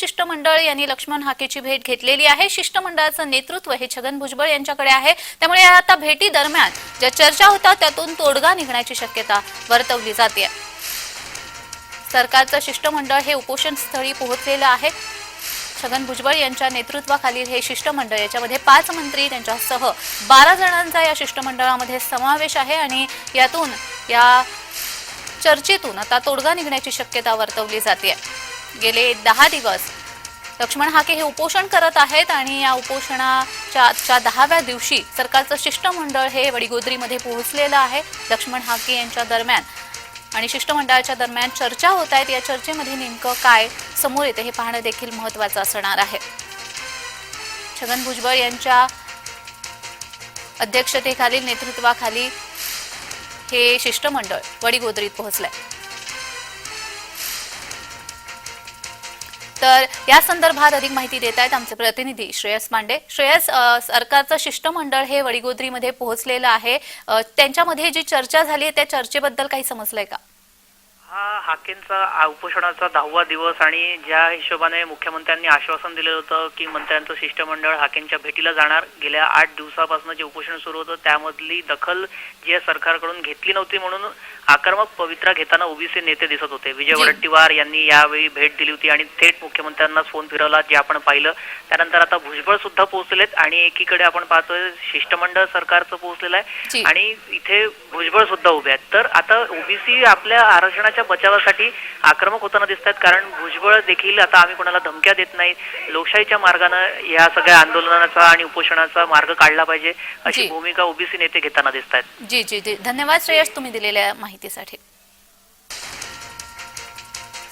शिष्टमंडळ यांनी लक्ष्मण हाकेची भेट घेतलेली आहे. शिष्टमंडळाचं नेतृत्व हे छगन भुजबळ यांच्याकडे आहे. त्यामुळे आता भेटी दरम्यान ज्या चर्चा होतात त्यातून तोडगा निघण्याची शक्यता वर्तवली जाते. सरकारचं शिष्टमंडळ हे उपोषण स्थळी पोहोचलेलं आहे. छगन भुजबळ यांच्या नेतृत्वाखालील हे शिष्टमंडळ याच्यामध्ये पाच मंत्री त्यांच्यासह बारा जणांचा या शिष्टमंडळामध्ये समावेश आहे आणि यातून या चर्चेतून आता तोडगा निघण्याची शक्यता वर्तवली जाते. गेले दहा दिवस. लक्ष्मण हाके हे उपोषण करत आहेत आणि या उपोषणाच्या आजच्या दहाव्या दिवशी सरकारचं शिष्टमंडळ हे वडिगोद्रीमध्ये पोहोचलेलं आहे. लक्ष्मण हाके यांच्या दरम्यान आणि शिष्टमंडळाच्या दरम्यान चर्चा होत आहेत. या चर्चेमध्ये नेमकं काय समोर येते हे पाहणं देखील महत्त्वाचं असणार आहे. छगन भुजबळ यांच्या अध्यक्षतेखालील नेतृत्वाखाली हे शिष्टमंडळ वडिगोदरीत पोहोचलंय. तर या संदर्भात अधिक माहिती देत आहेत आमचे प्रतिनिधी श्रेयस पांडे श्रेयस सरकारचं शिष्टमंडळ हे वडिगोद्रीमध्ये पोहोचलेलं आहे. त्यांच्यामध्ये जी चर्चा झाली आहे त्या चर्चेबद्दल काही समजलंय का? हा हाकेंचा उपोषणाचा दहावा दिवस आणि ज्या हिशोबाने मुख्यमंत्र्यांनी आश्वासन दिलं होतं की मंत्र्यांचं शिष्टमंडळ हाकेंच्या भेटीला जाणार गेल्या आठ दिवसापासून जे उपोषण सुरू होतं त्यामधली दखल जी सरकारकडून घेतली नव्हती म्हणून आक्रमक पवित्रा घेताना ओबीसी नेते दिसत होते विजय. वडेट्टीवार यांनी यावेळी भेट दिली होती आणि थेट मुख्यमंत्र्यांनाच फोन फिरवला जे आपण पाहिलं त्यानंतर आता भुजबळ सुद्धा पोहोचलेत आणि एकीकडे आपण पाहतोय शिष्टमंडळ सरकारचं पोहोचलेलं. आहे आणि इथे भुजबळ सुद्धा उभे आहेत तर आता ओबीसी आपल्या आरक्षणाच्या बचावासाठी आक्रमक होताना दिसत आहेत कारण भुजबळ देखील आता आम्ही कोणाला धमक्या देत नाही लोकशाहीच्या मार्गानं या सगळ्या आंदोलनाचा आणि उपोषणाचा मार्ग काढला पाहिजे अशी. भूमिका ओबीसी नेते घेताना दिसत आहेत जी जी जी. धन्यवाद श्रेयस तुम्ही दिलेल्या माहितीसाठी.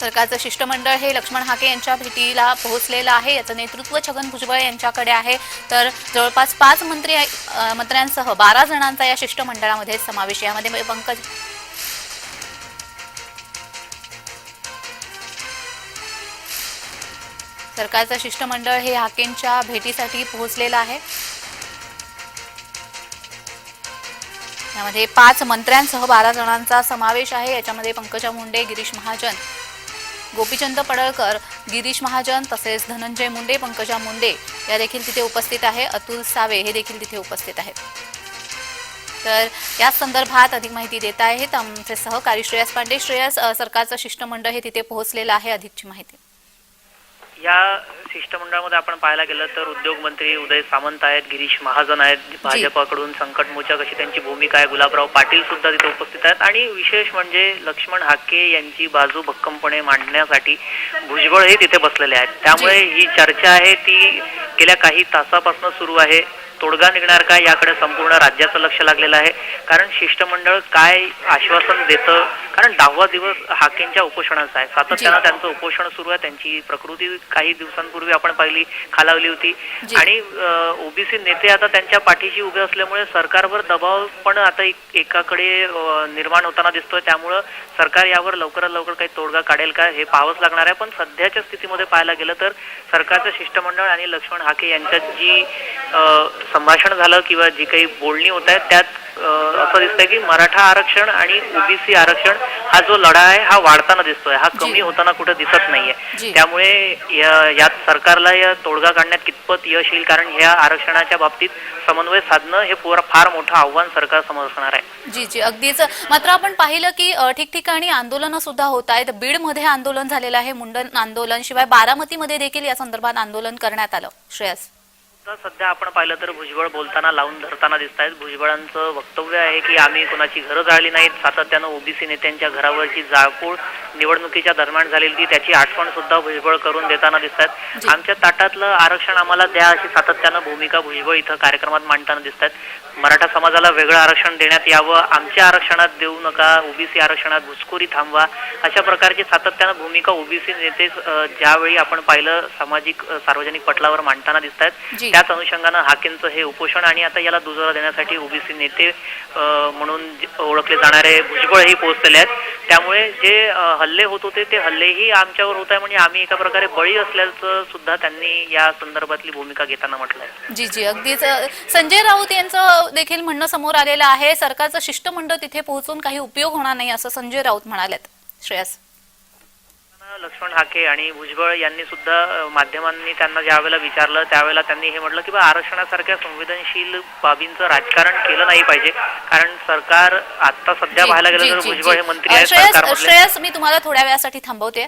सरकारचं शिष्टमंडळ हे लक्ष्मण हाके यांच्या भेटीला पोहोचलेलं आहे. याचं नेतृत्व छगन भुजबळ यांच्याकडे आहे. तर जवळपास पाच मंत्री मंत्र्यांसह बारा जणांचा या शिष्टमंडळामध्ये समावेश यामध्ये पंकज सरकारचं शिष्टमंडळ हे हाकेंच्या भेटीसाठी पोहोचलेलं आहे. यामध्ये पाच मंत्र्यांसह बारा जणांचा समावेश आहे. याच्यामध्ये पंकजा मुंडे गिरीश महाजन गोपीचंद पडळकर गिरीश महाजन तसेच धनंजय मुंडे पंकजा मुंडे या देखील तिथे उपस्थित आहे. अतुल सावे हे देखील तिथे उपस्थित आहेत. तर या संदर्भात अधिक माहिती देत आहेत आमचे सहकारी श्रेयस पांडे. श्रेयस सरकारचं शिष्टमंडळ हे तिथे पोहोचलेलं आहे अधिकची माहिती. या शिष्टमंडळामध्ये आपण पाहायला गेलं तर उद्योग मंत्री उदय सामंत आहेत गिरीश महाजन आहेत भाजपाकडून संकट मोचक अशी त्यांची भूमिका आहे. गुलाबराव पाटील सुद्धा तिथे उपस्थित आहेत. आणि विशेष म्हणजे लक्ष्मण हाके यांची बाजू भक्कमपणे मांडण्यासाठी भुजबळ हे तिथे बसलेले आहेत. त्यामुळे ही चर्चा आहे ती गेल्या काही तासापासून सुरू आहे. तोडगा निघणार का याकडे संपूर्ण राज्याचं लक्ष लागलेलं आहे. कारण शिष्टमंडळ काय आश्वासन देतं? कारण दहावा दिवस हाकेंच्या उपोषणाचा आहे. सातत्यानं त्यांचं उपोषण सुरू आहे. त्यांची प्रकृती काही दिवसांपूर्वी आपण पाहिली खालावली होती. आणि ओबीसी नेते आता त्यांच्या पाठीशी उभे असल्यामुळे सरकारवर दबाव पण आता एक- एकाकडे निर्माण होताना दिसतोय. त्यामुळं सरकार यावर लवकरात लवकर काही तोडगा काढेल का हे पाहावंच लागणार आहे. पण सध्याच्या स्थितीमध्ये पाहायला गेलं तर सरकारचं शिष्टमंडळ आणि लक्ष्मण हाके यांच्यात जी संभाषण झालं किंवा जी काही बोलणी होत आहेत त्यात असं दिसतंय की मराठा आरक्षण आणि ओबीसी आरक्षण हा जो लढा आहे हा वाढताना दिसतोय. हा. कमी होताना कुठं दिसत. नाहीये. त्यामुळे या- यात सरकारला या तोडगा काढण्यात कितपत यश येईल कारण ह्या आरक्षणाच्या बाबतीत समन्वय साधणं हे फार मोठं आव्हान सरकार समोर असणार आहे. जी जी. अगदीच. मात्र आपण पाहिलं की ठिकठिकाणी आंदोलनं सुद्धा होत आहेत. बीडमध्ये आंदोलन झालेलं आहे. मुंडन आंदोलन शिवाय बारामतीमध्ये देखील या संदर्भात आंदोलन करण्यात आलं. श्रेयस. सध्या आपण पाहिलं तर भुजबळ बोलताना लावून धरताना दिसत आहेत भुजबळांचं वक्तव्य आहे की आम्ही कोणाची घरं जाळली नाहीत. सातत्यानं ओबीसी नेत्यांच्या घरावरची जाळपोळ निवडणुकीच्या दरम्यान झालेली ती त्याची आठवण सुद्धा भुजबळ करून देताना दिसत आहेत. आमच्या ताटातलं आरक्षण आम्हाला द्या अशी सातत्यानं भूमिका भुजबळ इथं कार्यक्रमात मांडताना दिसत आहेत मराठा समाजाला वेगळं आरक्षण देण्यात यावं आमच्या आरक्षणात देऊ नका ओबीसी आरक्षणात घुसखोरी थांबवा अशा प्रकारची सातत्यानं भूमिका ओबीसी नेते ज्यावेळी आपण पाहिलं सामाजिक सार्वजनिक पटलावर मांडताना दिसत आहेत. त्याच अनुषंगानं हाकेंचं हे उपोषण आणि आता याला दुजोरा देण्यासाठी ओबीसी नेते म्हणून ओळखले जाणारे भुजबळही पोहोचलेले आहेत. त्यामुळे जे हल्ले होत होते ते हल्लेही आमच्यावर होत आहे. म्हणजे आम्ही एका प्रकारे बळी असल्याचं सुद्धा त्यांनी या संदर्भातली भूमिका घेताना म्हटलंय जी जी. अगदीच संजय राऊत यांचं देखील म्हणणं समोर आलेलं आहे. सरकारचं शिष्टमंडळ तिथे पोहोचून काही उपयोग होणार नाही असं संजय राऊत म्हणालेत. श्रेयस. लक्ष्मण हाके आणि भुजबळ यांनी सुद्धा माध्यमांनी त्यांना ज्या वेळेला विचारलं त्यावेळेला त्यांनी हे म्हटलं की बा आरक्षणासारख्या संवेदनशील बाबींचं राजकारण केलं नाही पाहिजे. कारण सरकार आता सध्या पाहायला गेलं तर भुजबळ. हे मंत्री आहेत श्रेयस मी तुम्हाला थोड्या वेळासाठी थांबवते.